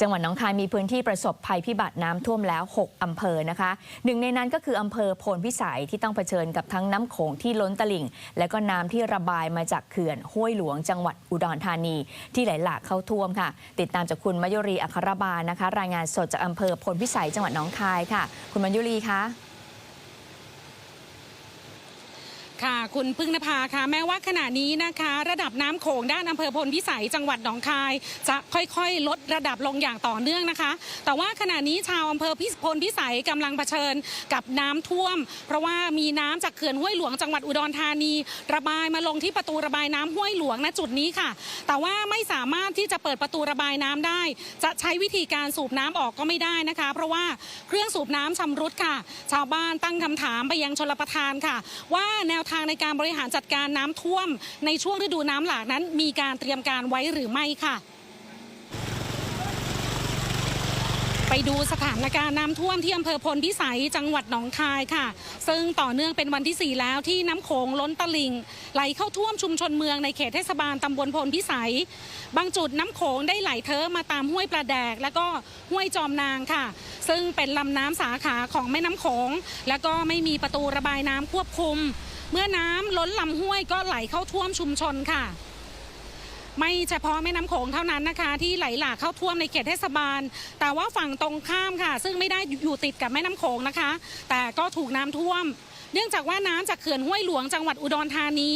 จังหวัดหนองคายมีพื้นที่ประสบภัยพิบัติน้ำท่วมแล้ว 6อำเภอนะคะหนึ่งในนั้นก็คืออำเภอโพนพิสัยที่ต้องเผชิญกับทั้งน้ำโขงที่ล้นตลิ่ง และก็น้ำที่ระบายมาจากเขื่อนห้วยหลวง จังหวัดอุดรธานีที่ไหลหลากเข้าท่วมค่ะ ติดตามจากคุณมยุรีอัครบาลนะคะ รายงานสดจากอำเภอโพนพิสัยจังหวัดหนองคายค่ะ คุณมยุรีคะ ค่ะคุณพึ่งนภาค่ะแม้ว่าขณะนี้นะคะ ระดับน้ำโขงด้านอำเภอพลพิสัยจังหวัดหนองคาย จะค่อยๆ ลดระดับลงอย่างต่อเนื่องนะคะ แต่ว่าขณะนี้ชาวอำเภอพิพลพิสัยกำลังเผชิญกับน้ำท่วม เพราะว่ามีน้ำจากเขื่อนห้วยหลวงจังหวัดอุดรธานี ระบายมาลงที่ประตูระบายน้ำห้วยหลวงณจุดนี้ค่ะ แต่ว่าไม่สามารถที่จะเปิดประตูระบายน้ำได้ จะใช้วิธีการสูบน้ำออกก็ไม่ได้นะคะ เพราะว่าเครื่องสูบน้ำชำรุดค่ะ ชาวบ้านตั้งคำถามไปยังชลประทานค่ะ ว่าแนวทางในการบริหารจัดการน้ำท่วม ในช่วงฤดูน้ำหลากนั้น มีการเตรียมการไว้หรือไม่ค่ะไปดูสถานการณ์น้ำท่วมที่อำเภอพลพิสัยจังหวัดหนองคายค่ะ ซึ่งต่อเนื่องเป็นวันที่ 4 แล้วที่น้ำโขงล้นตลิ่ง ไหลเข้าท่วมชุมชนเมืองในเขตเทศบาลตำบลพลพิสัย บางจุดน้ำโขงได้ไหลเทอะมาตามห้วยปลาแดก แล้วก็ห้วยจอมนางค่ะ ซึ่งเป็นลำน้ำสาขาของแม่น้ำโขง แล้วก็ไม่มีประตูระบายน้ำควบคุม เมื่อน้ำล้นลำห้วยก็ไหลเข้าท่วมชุมชนค่ะ ไม่เฉพาะแม่น้ำโขงเท่านั้นนะคะ ที่ไหลหลากเข้าท่วมในเขตเทศบาล แต่ว่าฝั่งตรงข้ามค่ะ ซึ่งไม่ได้อยู่ติดกับแม่น้ำโขงนะคะ แต่ก็ถูกน้ำท่วมเนื่องจากว่าน้ำจากเขื่อนห้วยหลวงจังหวัดอุดรธานี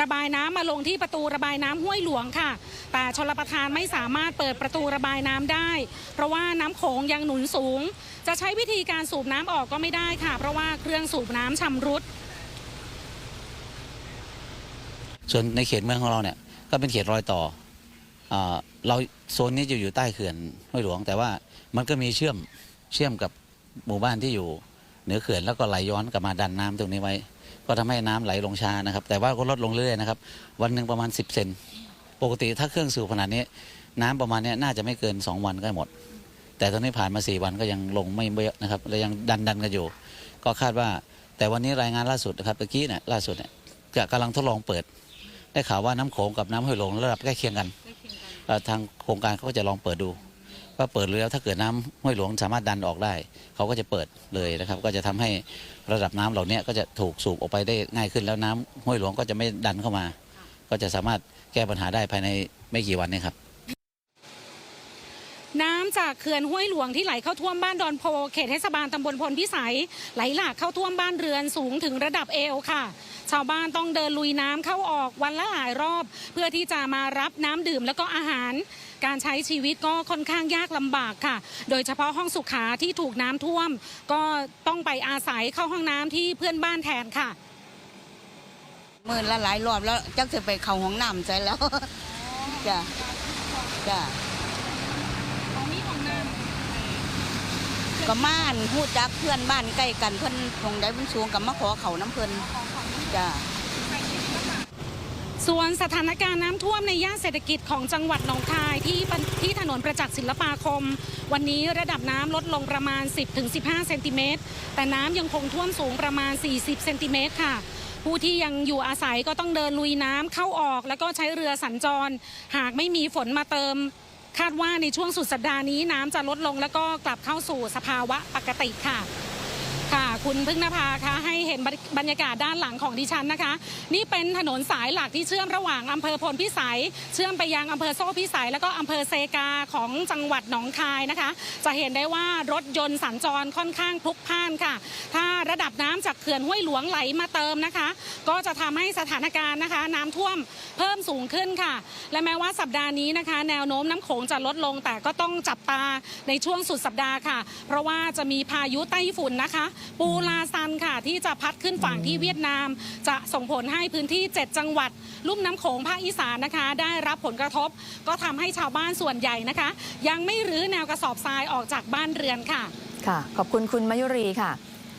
ระบายน้ำมาลงที่ประตูระบายน้ำห้วยหลวงค่ะ แต่ชลประทานไม่สามารถเปิดประตูระบายน้ำได้ เพราะว่าน้ำโขงยังหนุนสูง จะใช้วิธีการสูบน้ำออกก็ไม่ได้ค่ะ เพราะว่าเครื่องสูบน้ำชำรุด ส่วนในเขตเมืองของเราเนี่ยก็เป็นเขตรอยต่ออาเราโซนนี้จะอยู่ใต้เขื่อนห้วยหลวง แต่ว่ามันก็มีเชื่อมเชื่อมกับหมู่บ้านที่อยู่เหนือเขื่อนแล้วก็ไหลย้อนกลับมาดันน้ำตรงนี้ไว้ ก็ทำให้น้ำไหลลงช้านะครับ แต่ว่าก็ลดลงเรื่อยๆนะครับ วันหนึ่งประมาณ 10 เซนปกติถ้าเครื่องสูบขนาดนี้ น้ำประมาณเนี้ยน่าจะไม่เกิน 2 วันก็หมด แต่ตอนนี้ผ่านมา 4 วันก็ยังลงไม่เยอะนะครับและยังดันดันๆกันอยู่ ก็คาดว่าแต่วันนี้รายงานล่าสุดนะครับตะกี้เนี่ยล่าสุดเนี่ยจะกำลังทดลองเปิด ได้ข่าวว่าน้ำโขงกับน้ำห้วยหลงระดับใกล้เคียงกันเอ่อทางโครงการเขาก็จะลองเปิดดู ว่าเปิดแล้วถ้าเกิดน้ำห้วยหลวงสามารถดันออกได้ เขาก็จะเปิดเลยนะครับ ก็จะทำให้ระดับน้ำเหล่านี้ก็จะถูกสูบออกไปได้ง่ายขึ้นแล้วน้ำห้วยหลวงก็จะไม่ดันเข้ามา ก็จะสามารถแก้ปัญหาได้ภายในไม่กี่วันเนี้ครับ น้ำจากเขื่อนห้วยหลวงที่ไหลเข้าท่วมบ้านดอนโพเขตเทศบาลตำบลพลพิสัยไหลหลากเข้าท่วมบ้านเรือนสูงถึงระดับเอวค่ะ ชาวบ้านต้องเดินลุยน้ำเข้าออกวันละหลายรอบ เพื่อที่จะมารับน้ำดื่มแล้วก็อาหาร การใช้ชีวิตก็ค่อนข้างยากลำบากค่ะ โดยเฉพาะห้องสุขาที่ถูกน้ำท่วม ก็ต้องไปอาศัยเข้าห้องน้ำที่เพื่อนบ้านแทนค่ะมื่นละหลายรอบแล้วจักจะไปเข้าห้องน้ำใจแล้วจ้ะจ้ะก็ม่านหู้จักเพื่อนบ้านใกล้กันเพิ่นคงได้เพิ่นสูงกับมาขอเขาน้ำเพิ่น จ้ะส่วนสถานการณ์น้ำท่วมในย่านเศรษฐกิจของจังหวัดหนองคายที่ที่ถนนประจักษ์ศิลปาคม วันนี้ระดับน้ำลดลงประมาณ 10-15 เซนติเมตรแต่น้ำยังคงท่วมสูงประมาณ 40 เซนติเมตรค่ะ ผู้ที่ยังอยู่อาศัยก็ต้องเดินลุยน้ำเข้าออก แล้วก็ใช้เรือสัญจร หากไม่มีฝนมาเติม คาดว่าในช่วงสุดสัปดาห์นี้น้ำจะลดลงแล้วก็กลับเข้าสู่สภาวะปกติค่ะ คุณพึ่งนภาคะให้เห็นบรรยากาศด้านหลังของดิฉันนะคะ นี่เป็นถนนสายหลักที่เชื่อมระหว่างอำเภอพลพิสัย เชื่อมไปยังอำเภอโซ่พิสัย แล้วก็อำเภอเซกาของจังหวัดหนองคายนะคะ จะเห็นได้ว่ารถยนต์สัญจรค่อนข้างพลุกพล่านค่ะ ถ้าระดับน้ำจากเขื่อนห้วยหลวงไหลมาเติมนะคะ ก็จะทำให้สถานการณ์นะคะ น้ำท่วมเพิ่มสูงขึ้นค่ะ และแม้ว่าสัปดาห์นี้นะคะ แนวโน้มน้ำโขงจะลดลง แต่ก็ต้องจับตาในช่วงสุดสัปดาห์ค่ะ เพราะว่าจะมีพายุไต้ฝุ่นนะคะปูลาซันค่ะ ที่จะพัดขึ้นฝั่งที่เวียดนาม จะส่งผลให้พื้นที่ 7 จังหวัด ลุ่มน้ำโขงภาคอีสานนะคะ ได้รับผลกระทบ ก็ทำให้ชาวบ้านส่วนใหญ่นะคะ ยังไม่รื้อแนวกระสอบทรายออกจากบ้านเรือนค่ะ ค่ะ ขอบคุณคุณมยุรีค่ะ